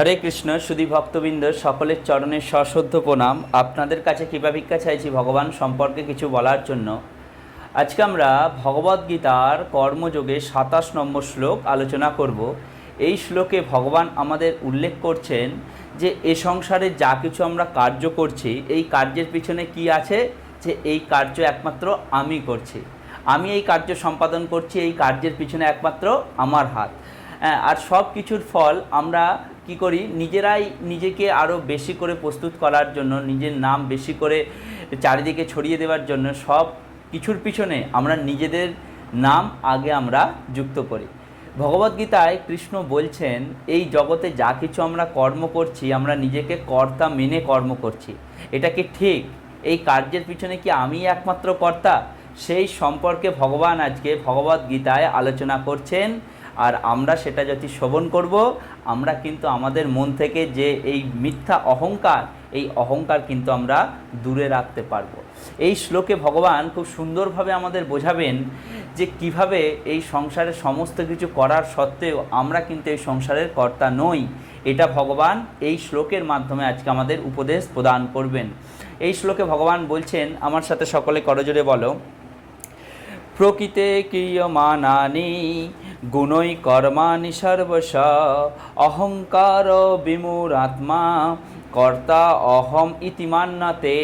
হরে কৃষ্ণ, সুধী ভক্তবৃন্দ, সকলের চরণের সশ্রদ্ধ প্রণাম। আপনাদের কাছে কৃপা চাইছি ভগবান সম্পর্কে কিছু বলার জন্য। আজকে আমরা ভগবদ্গীতার কর্মযোগে সাতাশ নম্বর শ্লোক আলোচনা করব। এই শ্লোকে ভগবান আমাদের উল্লেখ করছেন যে, এ সংসারে যা কিছু আমরা কার্য করছি, এই কার্যের পিছনে কি আছে? যে, এই কার্য একমাত্র আমি করছি। আমি এই কার্য সম্পাদন করছি, এই কার্যের পিছনে একমাত্র আমার হাত। আর সব কিছুর ফল আমরা কি করি? নিজেরাই নিজেকে আরও বেশি করে প্রস্তুত করার জন্য, নিজের নাম বেশি করে চারিদিকে ছড়িয়ে দেওয়ার জন্য সব কিছুর পিছনে আমরা নিজেদের নাম আগে আমরা যুক্ত করি। ভগবদ্গীতায় কৃষ্ণ বলছেন, এই জগতে যা কিছু আমরা কর্ম করছি, আমরা নিজেকে কর্তা মেনে কর্ম করছি। এটা কি ঠিক? এই কার্যের পিছনে কি আমি একমাত্র কর্তা? সেই সম্পর্কে ভগবান আজকে ভগবদ্গীতায় আলোচনা করছেন। আর আমরা সেটা যদি শ্রবণ করব, আমরা কিন্তু আমাদের মন থেকে যে এই মিথ্যা অহংকার, এই অহংকার কিন্তু আমরা দূরে রাখতে পারব। এই শ্লোকে ভগবান খুব সুন্দরভাবে আমাদের বোঝাবেন যে কীভাবে এই সংসারের সমস্ত কিছু করার সত্ত্বেও আমরা কিন্তু এই সংসারের কর্তা নই। এটা ভগবান এই শ্লোকের মাধ্যমে আজকে আমাদের উপদেশ প্রদান করবেন। এই শ্লোকে ভগবান বলছেন, আমার সাথে সকলে করজোরে বলো। প্রকৃতে ক্রিয়মানানি গুণই কর্মাণি সর্বশ, অহংকার বিমূরাত্মা কর্তা অহম ইতিমান্নাতে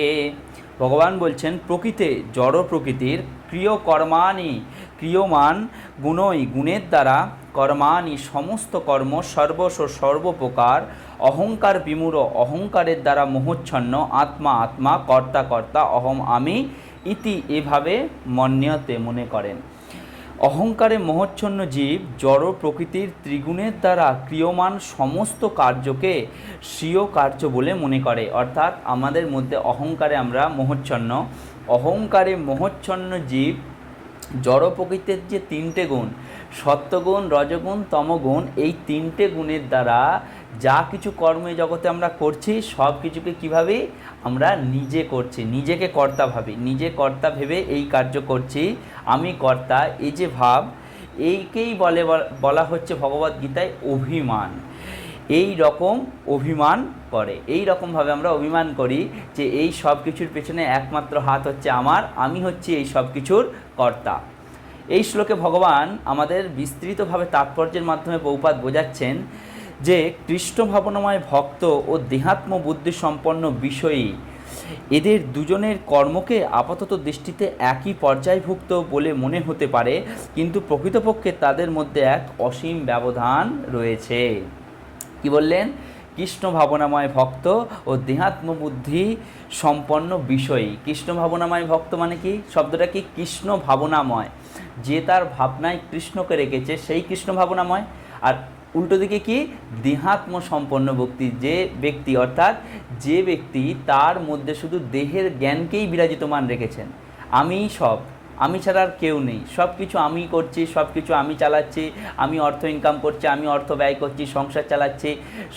ভগবান বলছেন, প্রকৃতে, জড় প্রকৃতির ক্রিয় কর্মাণি ক্রিয়মান, গুণই গুণের দ্বারা, কর্মাণি সমস্ত কর্ম সর্বস্ব সর্বপ্রকার, অহংকার বিমূঢ় অহংকারের দ্বারা মোহচ্ছন্ন আত্মা আত্মা, কর্তা কর্তা, অহম, আমি ইতি এভাবে মন্যতে মনে করেন। অহংকারে মোহচ্ছন্ন জীব জড় প্রকৃতির ত্রিগুণের দ্বারা ক্রিয়মান সমস্ত কার্যকে স্বীয় কার্য বলে মনে করে। অর্থাৎ আমাদের মধ্যে অহংকারে আমরা মোহচ্ছন্ন। অহংকারে মোহচ্ছন্ন জীব জড় প্রকৃতির যে তিনটে গুণ, সত্যগুণ, রজগুণ, তমগুণ, এই তিনটে গুণের দ্বারা যা কিছু কর্মে জগতে আমরা করছি, সব কিছুকে কীভাবে আমরা নিজে করছি, নিজেকে কর্তা ভাবি, নিজে কর্তা ভেবে এই কার্য করছি, আমি কর্তা, এই যে ভাব, এইকেই বলে, বলা হচ্ছে ভগবদ্গীতায় অভিমান। এই রকম অভিমান করে, এই রকমভাবে আমরা অভিমান করি যে এই সব কিছুর পেছনে একমাত্র হাত হচ্ছে আমার, আমি হচ্ছি এই সব কিছুর কর্তা। এই শ্লোকে ভগবান আমাদের বিস্তৃতভাবে তাৎপর্যের মাধ্যমে বহুপাত বোঝাচ্ছেন যে কৃষ্ণ ভাবনাময় ভক্ত ও দেহাত্ম বুদ্ধি সম্পন্ন বিষয়ী, এদের দুজনের কর্মকে আপাতত দৃষ্টিতে একই পর্যায়ভুক্ত বলে মনে হতে পারে, কিন্তু প্রকৃতপক্ষে তাদের মধ্যে এক অসীম ব্যবধান রয়েছে। কি বললেন? কৃষ্ণ ভাবনাময় ভক্ত ও দেহাত্ম বুদ্ধি সম্পন্ন বিষয়ী। কৃষ্ণ ভাবনাময় ভক্ত মানে কি? শব্দটা কি? কৃষ্ণ ভাবনাময় যে তার ভাবনায় কৃষ্ণকে রেখেছে, সেই কৃষ্ণ ভাবনাময় আর উল্টো দিকে কি? দেহাত্ম সম্পন্ন ব্যক্তি যে ব্যক্তি, অর্থাৎ যে ব্যক্তি তার মধ্যে শুধু দেহের জ্ঞানকেই বিরাজিত মান রেখেছেন। আমি সব আমি ছাড়া আর কেউ নেই। সব কিছু আমি করছি সব কিছু আমি চালাচ্ছি, আমি অর্থ ইনকাম করছি, আমি অর্থ ব্যয় করছি, সংসার চালাচ্ছি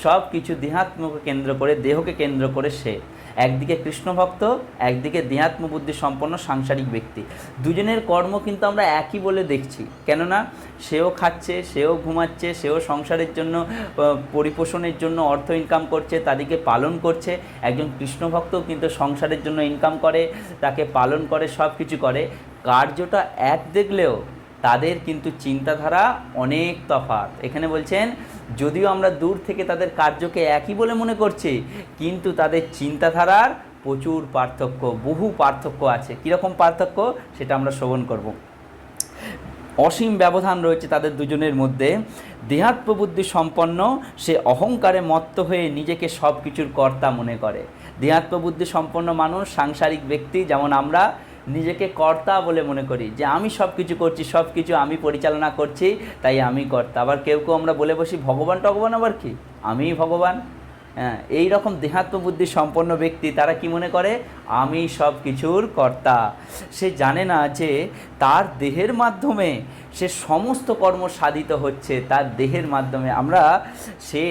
সব কিছু দেহাত্মকে কেন্দ্র করে, দেহকে কেন্দ্র করে সে। একদিকে কৃষ্ণভক্ত একদিকে দেহাত্ম বুদ্ধি সম্পন্ন সাংসারিক ব্যক্তি। দুজনের কর্ম কিন্তু আমরা একই বলে দেখছি। কেননা, সেও খাচ্ছে, সেও ঘুমাচ্ছে, সেও সংসারের জন্য পরিপোষণের জন্য অর্থ ইনকাম করছে, তাদেরকে পালন করছে। একজন কৃষ্ণ ভক্তও কিন্তু সংসারের জন্য ইনকাম করে, তাকে পালন করে সব কিছু করে। কার্যটা এক দেখলেও তাদের কিন্তু চিন্তাধারা অনেক তফাৎ। এখানে বলছেন, যদিও আমরা দূর থেকে তাদের কার্যকে একই বলে মনে করছি, কিন্তু তাদের চিন্তাধারার প্রচুর পার্থক্য, বহু পার্থক্য আছে। কীরকম পার্থক্য? সেটা আমরা শ্রবণ করব। অসীম ব্যবধান রয়েছে তাদের দুজনের মধ্যে। দেহাত্মবুদ্ধি সম্পন্ন, সে অহংকারে মত্ত হয়ে নিজেকে সব কিছুর কর্তা মনে করে। দেহাত্মবুদ্ধি সম্পন্ন মানুষ সাংসারিক ব্যক্তি, যেমন আমরা নিজেকে কর্তা বলে মনে করি যে আমি সব কিছু করছি সব কিছু আমি পরিচালনা করছি, তাই আমি কর্তা। আবার কেউ কেউ আমরা বলে বসি, ভগবান টগবান আবার কি? আমিই ভগবান। হ্যাঁ এই রকম দেহাত্ম বুদ্ধি সম্পন্ন ব্যক্তি তারা কি মনে করে? আমি সব কিছুর কর্তা। সে জানে না যে তার দেহের মাধ্যমে সে সমস্ত কর্ম সাধিত হচ্ছে, তার দেহের মাধ্যমে। আমরা সে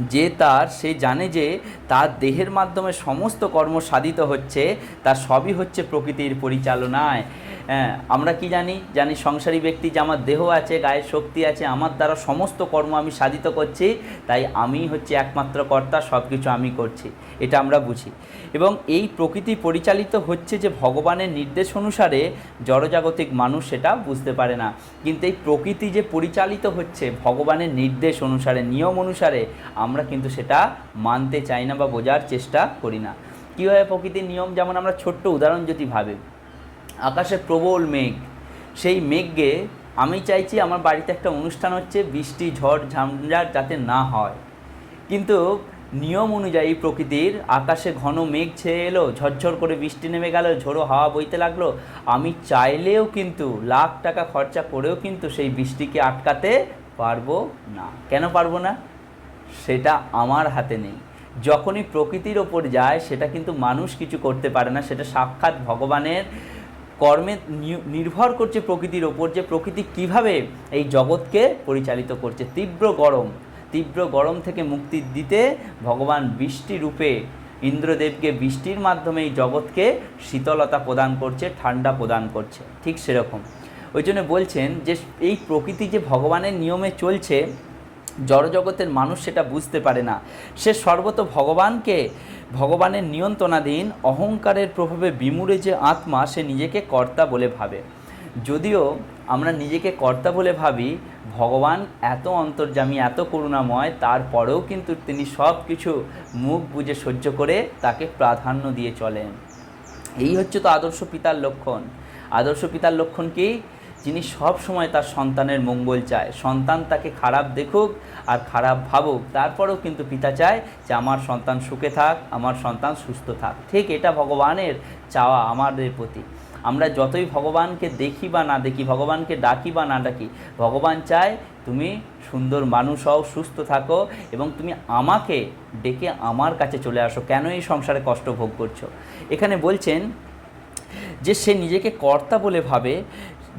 যে তার, সে জানে যে তার দেহের মাধ্যমে সমস্ত কর্ম সাধিত হচ্ছে, তার সবই হচ্ছে প্রকৃতির পরিচালনায়। হ্যাঁ আমরা কি জানি? জানি সংসারী ব্যক্তি যে আমার দেহ আছে, গায়ের শক্তি আছে, আমার দ্বারা সমস্ত কর্ম আমি সাধিত করছি, তাই আমি হচ্ছে একমাত্র কর্তা সব কিছু আমি করছি। এটা আমরা বুঝি। এবং এই প্রকৃতি পরিচালিত হচ্ছে যে ভগবানের নির্দেশ অনুসারে জড়জাগতিক মানুষ সেটা বুঝতে পারে না। কিন্তু এই প্রকৃতি যে পরিচালিত হচ্ছে, ভগবানের নির্দেশ অনুসারে, নিয়ম অনুসারে আমরা কিন্তু সেটা মানতে চাই না বা বোঝার চেষ্টা করি না। কীভাবে প্রকৃতির নিয়ম? যেমন আমরা ছোট্ট উদাহরণ যদি ভাবে, আকাশে প্রবল মেঘ, সেই মেঘকে আমি চাইছি আমার বাড়িতে একটা অনুষ্ঠান হচ্ছে, বৃষ্টি, ঝড় ঝামঝাট যাতে না হয়। কিন্তু নিয়ম অনুযায়ী প্রকৃতির আকাশে ঘন মেঘ ছেয়ে এলো, ঝরঝর করে বৃষ্টি নেমে গেল, ঝোড়ো হাওয়া বইতে লাগল। আমি চাইলেও কিন্তু লাখ টাকা খরচা করেও কিন্তু সেই বৃষ্টিকে আটকাতে পারব না। কেন পারব না? সেটা আমার হাতে নেই। যখনই প্রকৃতির ওপর যায়, সেটা কিন্তু মানুষ কিছু করতে পারে না। সেটা সাক্ষাৎ ভগবানের কর্মে নির্ভর করছে প্রকৃতির ওপর যে প্রকৃতি কীভাবে এই জগৎকে পরিচালিত করছে। তীব্র গরম তীব্র গরম থেকে মুক্তি দিতে ভগবান বৃষ্টি রূপে ইন্দ্রদেবকে বৃষ্টির মাধ্যমে এই জগৎকে শীতলতা প্রদান করছে, ঠান্ডা প্রদান করছে। ঠিক সেরকম। ওই জন্য বলছেন যে, এই প্রকৃতি যে ভগবানের নিয়মে চলছে জড়জগতের মানুষ সেটা বুঝতে পারে না। সে সর্বত ভগবানকে, ভগবানের নিয়ন্ত্রণাধীন অহংকারের প্রভাবে বিমূঢ়ে যে আত্মা, সে নিজেকে কর্তা বলে ভাবে। যদিও আমরা নিজেকে কর্তা বলে ভাবি, ভগবান এত অন্তর্যামী, এত করুণাময়, তারপরেও কিন্তু তিনি সব কিছু মুখ বুঝে সহ্য করে তাকে প্রাধান্য দিয়ে চলেন। এই হচ্ছে তো আদর্শ পিতার লক্ষণ। আদর্শ পিতার লক্ষণ কি? যিনি সব সময় তার সন্তানের মঙ্গল চায়। সন্তান তাকে খারাপ দেখুক আর খারাপ ভাবুক। তারপরেও কিন্তু পিতা চায় যে, আমার সন্তান সুখে থাক, আমার সন্তান সুস্থ থাক। ঠিক এটা ভগবানের চাওয়া আমাদের প্রতি। আমরা যতই ভগবানকে দেখি বা না দেখি, ভগবানকে ডাকি বা না ডাকি, ভগবান চায়, তুমি সুন্দর মানুষ হও, সুস্থ থাকো এবং তুমি আমাকে ডেকে আমার কাছে চলে আসো। কেন এই সংসারে কষ্ট ভোগ করছ? এখানে বলছেন যে, সে নিজেকে কর্তা বলে ভাবে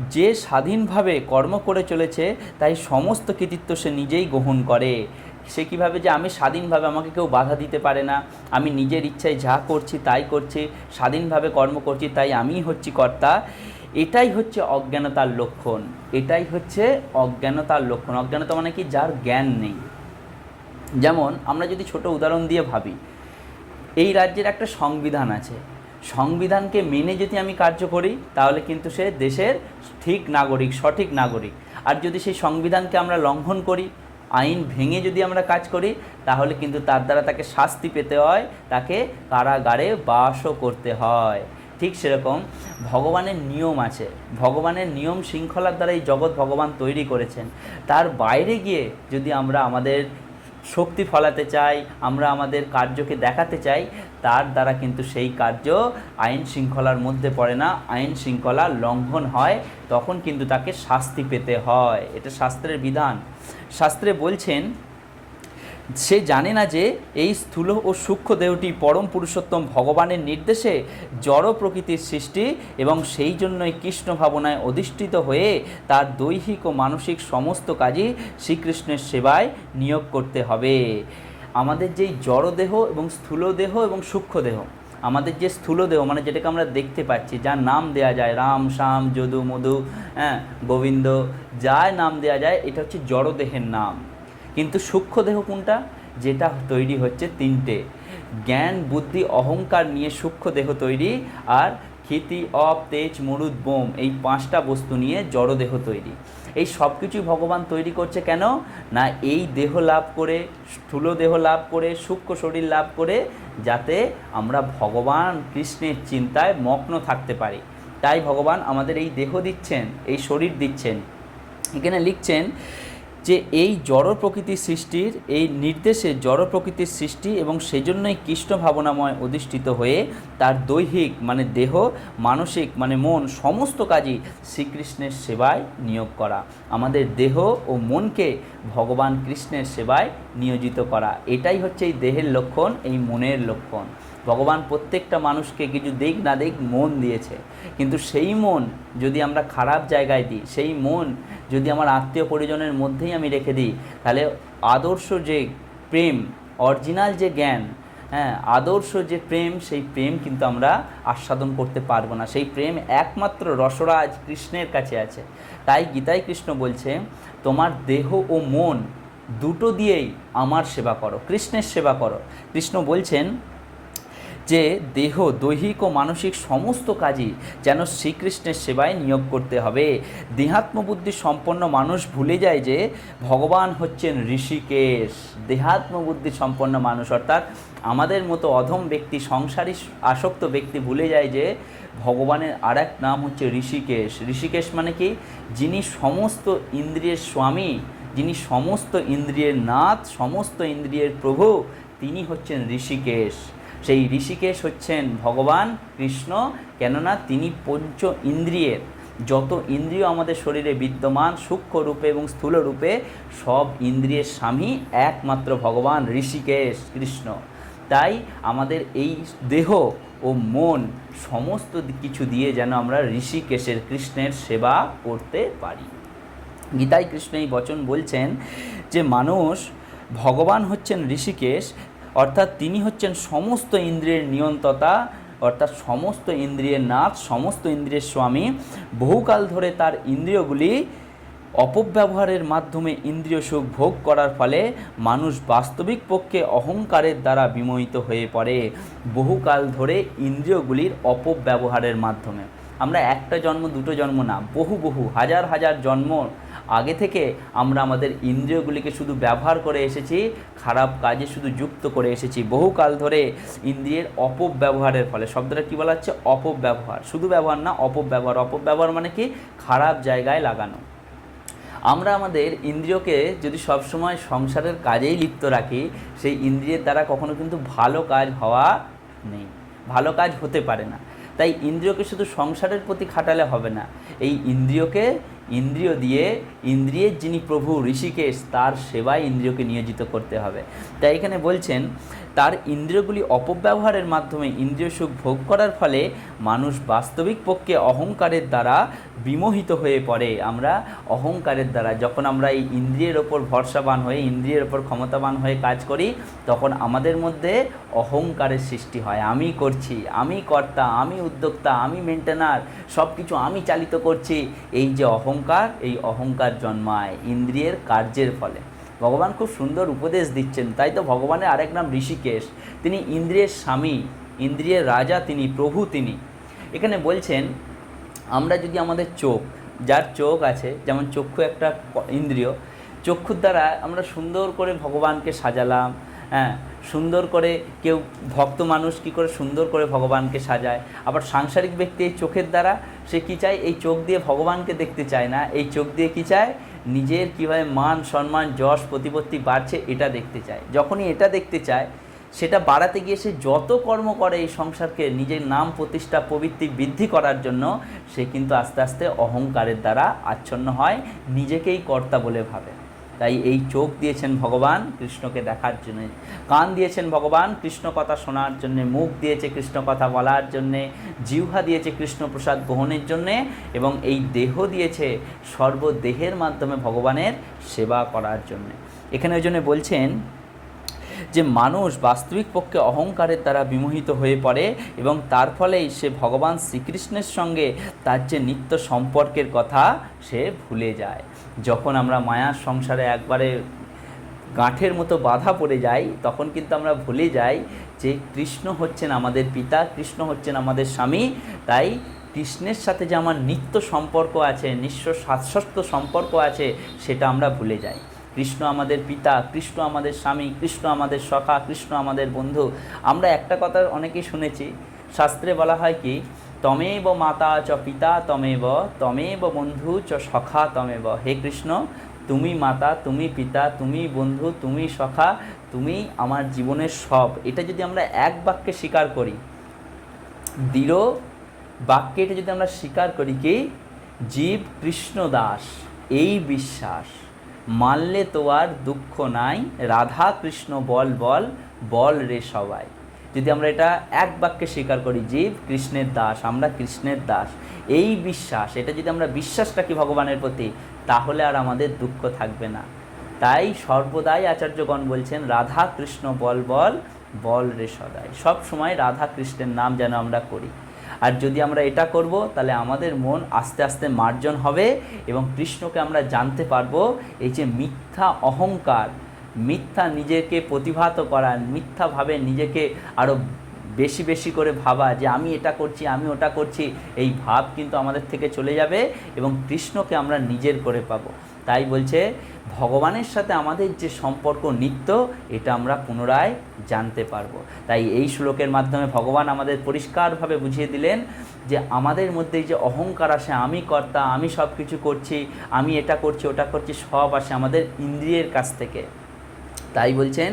যে স্বাধীনভাবে কর্ম করে চলেছে, তাই সমস্ত কৃতিত্ব সে নিজেই গ্রহণ করে। সে কীভাবে যে আমি স্বাধীনভাবে আমাকে কেউ বাধা দিতে পারে না, আমি নিজের ইচ্ছায় যা করছি তাই করছি, স্বাধীনভাবে কর্ম করছি তাই আমিই হচ্ছি কর্তা, এটাই হচ্ছে অজ্ঞানতার লক্ষণ। এটাই হচ্ছে অজ্ঞানতার লক্ষণ। অজ্ঞানতা মানে কি? যার জ্ঞান নেই। যেমন আমরা যদি ছোট উদাহরণ দিয়ে ভাবি, এই রাজ্যের একটা সংবিধান আছে। সংবিধানকে মেনে যদি আমি কার্য করি, তাহলে কিন্তু সে দেশের ঠিক নাগরিক, সঠিক নাগরিক। আর যদি সেই সংবিধানকে আমরা লঙ্ঘন করি, আইন ভেঙে যদি আমরা কাজ করি, তাহলে কিন্তু তার দ্বারা তাকে শাস্তি পেতে হয়, তাকে কারাগারে বাসও করতে হয়। ঠিক সেরকম ভগবানের নিয়ম আছে। ভগবানের নিয়ম শৃঙ্খলার দ্বারা এই জগৎ ভগবান তৈরি করেছেন। তার বাইরে গিয়ে যদি আমরা আমাদের শক্তি ফলাতে চাই, আমরা আমাদের কার্যকে দেখাতে চাই, তার দ্বারা কিন্তু সেই কার্য আইন শৃঙ্খলার মধ্যে পড়ে না। আইন শৃঙ্খলা লঙ্ঘন হয়, তখন কিন্তু তাকে শাস্তি পেতে হয়। এটা শাস্ত্রের বিধান। শাস্ত্রে বলছেন সে জানে না যে এই স্থূল ও সূক্ষ্ম দেহটি পরম পুরুষোত্তম ভগবানের নির্দেশে জড় প্রকৃতির সৃষ্টি এবং সেই জন্যই কৃষ্ণ ভাবনায় অধিষ্ঠিত হয়ে তার দৈহিক ও মানসিক সমস্ত কাজই শ্রীকৃষ্ণের সেবায় নিয়োগ করতে হবে। আমাদের যেই জড় দেহ এবং স্থূল দেহ এবং সূক্ষ্ম দেহ, আমাদের যে স্থূল দেহ মানে যেটাকে আমরা দেখতে পাচ্ছি, যার নাম দেয়া যায় রাম, শ্যাম, যদু, মধু হ্যাঁ গোবিন্দ, যার নাম দেয়া যায়, এটা হচ্ছে জড় দেহের নাম। কিন্তু সূক্ষ্ম দেহ কোনটা? যেটা তৈরি হচ্ছে তিনটে। জ্ঞান, বুদ্ধি, অহংকার নিয়ে সূক্ষ্ম দেহ তৈরি আর ক্ষিতি, অপ, তেজ, মরুদ, বোম এই পাঁচটা বস্তু নিয়ে জড়দেহ তৈরি। এই সব কিছুই ভগবান তৈরি করছে কেন? না এই দেহ লাভ করে, স্থূল দেহ লাভ করে, সূক্ষ্ম শরীর লাভ করে যাতে আমরা ভগবান কৃষ্ণের চিন্তায় মগ্ন থাকতে পারি। তাই ভগবান আমাদের এই দেহ দিচ্ছেন, এই শরীর দিচ্ছেন। এখানে লিখছেন যে এই জড় প্রকৃতির সৃষ্টির, এই নির্দেশে জড় প্রকৃতির সৃষ্টি এবং সেজন্যই কৃষ্ণ ভাবনাময় অধিষ্ঠিত হয়ে তার দৈহিক মানে দেহ, মানসিক মানে মন সমস্ত কাজই শ্রীকৃষ্ণের সেবায় নিয়োগ করা। আমাদের দেহ ও মনকে ভগবান কৃষ্ণের সেবায় নিয়োজিত করা। এটাই হচ্ছে এই দেহের লক্ষণ, এই মনের লক্ষণ। ভগবান প্রত্যেকটা মানুষকে কিছু দেখ না দেখ মন দিয়েছে। কিন্তু সেই মন যদি আমরা খারাপ জায়গায় দিই, সেই মন যদি আমার আত্মীয় পরিজনের মধ্যেই আমি রেখে দিই, তাহলে আদর্শ যে প্রেম, অরিজিনাল যে জ্ঞান হ্যাঁ আদর্শ যে প্রেম, সেই প্রেম কিন্তু আমরা আস্বাদন করতে পারব না। সেই প্রেম একমাত্র রসরাজ কৃষ্ণের কাছে আছে। তাই গীতায় কৃষ্ণ বলছে, তোমার দেহ ও মন দুটো দিয়েই আমার সেবা করো, কৃষ্ণের সেবা করো। কৃষ্ণ বলছেন যে দেহ, দৈহিক ও মানসিক সমস্ত কাজই যেন শ্রীকৃষ্ণের সেবায় নিয়োগ করতে হবে। দেহাত্মবুদ্ধি সম্পন্ন মানুষ ভুলে যায় যে ভগবান হচ্ছেন ঋষিকেশ। দেহাত্মবুদ্ধি সম্পন্ন মানুষ অর্থাৎ আমাদের মতো অধম ব্যক্তি, সংসারী আসক্ত ব্যক্তি ভুলে যায় যে ভগবানের আর এক নাম হচ্ছে ঋষিকেশ। ঋষিকেশ মানে কি? যিনি সমস্ত ইন্দ্রিয়ের স্বামী, যিনি সমস্ত ইন্দ্রিয়ের নাথ, সমস্ত ইন্দ্রিয়ের প্রভু, তিনি হচ্ছেন ঋষিকেশ। সেই ঋষিকেশ হচ্ছেন ভগবান কৃষ্ণ, কেননা তিনি পঞ্চ ইন্দ্রিয়ের। যত ইন্দ্রিয় আমাদের শরীরে বিদ্যমান সূক্ষ্ম রূপে এবং স্থূল রূপে সব ইন্দ্রিয়ের স্বামী একমাত্র ভগবান ঋষিকেশ কৃষ্ণ। তাই আমাদের এই দেহ ও মন সমস্ত কিছু দিয়ে যেন আমরা ঋষিকেশের কৃষ্ণের সেবা করতে পারি। গীতায় কৃষ্ণ এই বচন বলছেন যে, মানুষ ভগবান হচ্ছেন ঋষিকেশ অর্থাৎ তিনি হচ্ছেন সমস্ত ইন্দ্রিয়ের নিয়ন্ত্রতা অর্থাৎ সমস্ত ইন্দ্রিয়ের নাথ, সমস্ত ইন্দ্রিয়ের স্বামী। বহুকাল ধরে তার ইন্দ্রিয়গুলি অপব্যবহারের মাধ্যমে ইন্দ্রিয় সুখ ভোগ করার ফলে মানুষ বাস্তবিক পক্ষে অহংকারের দ্বারা বিমোহিত হয়ে পড়ে বহুকাল ধরে ইন্দ্রিয়গুলির অপব্যবহারের মাধ্যমে। আমরা একটা জন্ম, দুটো জন্ম না, বহু বহু, হাজার হাজার জন্ম আগে থেকে আমরা আমাদের ইন্দ্রিয়গুলিকে শুধু ব্যবহার করে এসেছি, খারাপ কাজে শুধু যুক্ত করে এসেছি। বহুকাল ধরে ইন্দ্রিয়ের অপব্যবহারের ফলে, শব্দটা কী বলা হচ্ছে? অপব্যবহার। শুধু ব্যবহার না, অপব্যবহার। অপব্যবহার মানে কি? খারাপ জায়গায় লাগানো। আমরা আমাদের ইন্দ্রিয়কে যদি সবসময় সংসারের কাজেই লিপ্ত রাখি, সেই ইন্দ্রিয়ের দ্বারা কখনো কিন্তু ভালো কাজ হওয়া নেই। ভালো কাজ হতে পারে না। তাই ইন্দ্রিয়কে শুধু সংসারের প্রতি খাটালে হবে না। এই ইন্দ্রিয়কে ইন্দ্রিয় দিয়ে, ইন্দ্রিয়ের যিনি প্রভু ঋষিকেশ, তার সেবায় ইন্দ্রিয়কে নিয়োজিত করতে হবে। তাই এখানে বলছেন তার ইন্দ্রিয়গুলি অপব্যবহারের মাধ্যমে ইন্দ্রিয় সুখ ভোগ করার ফলে মানুষ বাস্তবিক পক্ষে অহংকারের দ্বারা বিমোহিত হয়ে পড়ে। আমরা অহংকারের দ্বারা, যখন আমরা এই ইন্দ্রিয়ের ওপর ভরসাবান হয়ে, ইন্দ্রিয়ের ওপর ক্ষমতাবান হয়ে কাজ করি, তখন আমাদের মধ্যে অহংকারের সৃষ্টি হয়। আমি করছি, আমি কর্তা, আমি উদ্যোক্তা, আমি মেনটেনার সব কিছু আমি চালিত করছি। এই যে অহংকার, এই অহংকার জন্মায় ইন্দ্রিয়ের কার্যের ফলে। ভগবান খুব সুন্দর উপদেশ দিচ্ছেন। তাই তো ভগবানের আরেক নাম ঋষিকেশ। তিনি ইন্দ্রিয়ের স্বামী, ইন্দ্রিয়ের রাজা, তিনি প্রভু তিনি। এখানে বলছেন, আমরা যদি আমাদের চোখ, যার চোখ আছে, যেমন চক্ষু একটা ইন্দ্রিয়, চক্ষুর দ্বারা আমরা সুন্দর করে ভগবানকে সাজালাম হ্যাঁ সুন্দর করে কেউ ভক্ত মানুষ কি করে সুন্দর করে ভগবানকে সাজায়। আবার সাংসারিক ব্যক্তি এই চোখের দ্বারা, সে কি চায়? এই চোখ দিয়ে ভগবানকে দেখতে চায় না। এই চোখ দিয়ে কি চায়? নিজের কীভাবে মান, সম্মান, যশ, প্রতিপত্তি বাড়ছে এটা দেখতে চায়। যখনই এটা দেখতে চায়, সেটা বাড়াতে গিয়ে সে যত কর্ম করে এই সংসারকে, নিজের নাম প্রতিষ্ঠা, প্রবৃত্তি বৃদ্ধি করার জন্য, সে কিন্তু আস্তে আস্তে অহংকারের দ্বারা আচ্ছন্ন হয়, নিজেকেই কর্তা বলে ভাবে। তাই এই চোখ দিয়েছেন ভগবান কৃষ্ণকে দেখার জন্য। কান দিয়েছেন ভগবান কৃষ্ণ কথা শোনার জন্যে, মুখ দিয়েছে কৃষ্ণ কথা বলার জন্যে, জিহ্বা দিয়েছে কৃষ্ণ প্রসাদ গ্রহণের জন্যে এবং এই দেহ দিয়েছে সর্বদেহের মাধ্যমে ভগবানের সেবা করার জন্যে। এখানে ওই জন্য বলছেন যে মানুষ বাস্তবিক পক্ষে অহংকারের দ্বারা বিমোহিত হয়ে পড়ে এবং তার ফলেই সে ভগবান শ্রীকৃষ্ণের সঙ্গে তার যে নিত্য সম্পর্কের কথা সে ভুলে যায়। যখন আমরা মায়ার সংসারে একবারে গাঁঠের মতো বাধা পড়ে যাই, তখন কিন্তু আমরা ভুলে যাই যে কৃষ্ণ হচ্ছেন আমাদের পিতা, কৃষ্ণ হচ্ছেন আমাদের স্বামী। তাই কৃষ্ণের সাথে যে আমার নিত্য সম্পর্ক আছে, নিঃস্ব শাশ্বত সম্পর্ক আছে, সেটা আমরা ভুলে যাই। কৃষ্ণ আমাদের পিতা, কৃষ্ণ আমাদের স্বামী, কৃষ্ণ আমাদের সখা, কৃষ্ণ আমাদের বন্ধু। আমরা একটা কথা অনেকেই শুনেছি, শাস্ত্রে বলা হয় কি তমেব মাতা চ পিতা তমেব তমেব বন্ধু চ সখা তমেব। হে কৃষ্ণ, তুমি মাতা, তুমি পিতা, তুমি বন্ধু, তুমি সখা, তুমি আমার জীবনের সব। এটা যদি আমরা এক বাক্যে স্বীকার করি, দৃঢ় বাক্যে এটা যদি আমরা স্বীকার করি কি? জীব কৃষ্ণ দাস, এই বিশ্বাস। মানলে তো আর দুঃখ নাই, রাধা কৃষ্ণ বল বল বল রে সবাই। যদি আমরা এটা এক বাক্যে স্বীকার করি, জীব কৃষ্ণের দাস, আমরা কৃষ্ণের দাস। এই বিশ্বাস, এটা যদি আমরা বিশ্বাস রাখি ভগবানের প্রতি, তাহলে আর আমাদের দুঃখ থাকবে না। তাই সর্বদাই আচার্যগণ বলছেন, রাধা কৃষ্ণ, বল বল বল রে সদাই। সব সময় রাধা কৃষ্ণের নাম যেন আমরা করি। আর যদি আমরা এটা করব, তাহলে আমাদের মন আস্তে আস্তে মার্জন হবে এবং কৃষ্ণকে আমরা জানতে পারব, এই যে মিথ্যা অহংকার মিথ্যা নিজেকে প্রতিভাত করা মিথ্যাভাবে নিজেকে আরও বেশি বেশি করে ভাবা যে আমি এটা করছি, আমি ওটা করছি, এই ভাব কিন্তু আমাদের থেকে চলে যাবে এবং কৃষ্ণকে আমরা নিজের করে পাবো। তাই বলছে, ভগবানের সাথে আমাদের যে সম্পর্ক নিত্য, এটা আমরা পুনরায় জানতে পারব। তাই এই শ্লোকের মাধ্যমে ভগবান আমাদের পরিষ্কারভাবে বুঝিয়ে দিলেন যে আমাদের মধ্যে যে অহংকার আসে, আমি কর্তা, আমি সব কিছু করছি, আমি এটা করছি, ওটা করছি, সব আসে আমাদের ইন্দ্রিয়ের কাছ থেকে। তাই বলছেন,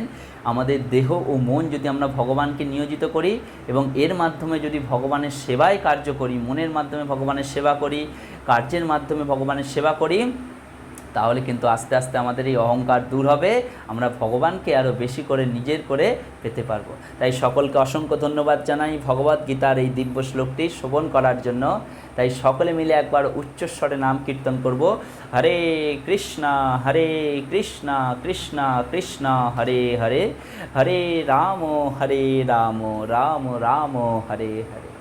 আমাদের দেহ ও মন যদি আমরা ভগবানকে নিয়োজিত করি এবং এর মাধ্যমে যদি ভগবানের সেবায় কার্য করি, মনের মাধ্যমে ভগবানের সেবা করি, কার্যের মাধ্যমে ভগবানের সেবা করি, তাহলে কিন্তু আস্তে আস্তে আমাদের এই অহংকার দূর হবে। আমরা ভগবানকে আরও বেশি করে নিজের করে পেতে পারব। তাই সকলকে অসংখ্য ধন্যবাদ জানাই ভগবদ গীতার এই দিব্য শ্লোকটি শোভন করার জন্য। তাই সকলে মিলে একবার উচ্চস্বরে নাম কীর্তন করব। হরে কৃষ্ণা হরে কৃষ্ণা কৃষ্ণা কৃষ্ণা, হরে হরে হরে রাম হরে রাম রাম রাম, হরে হরে।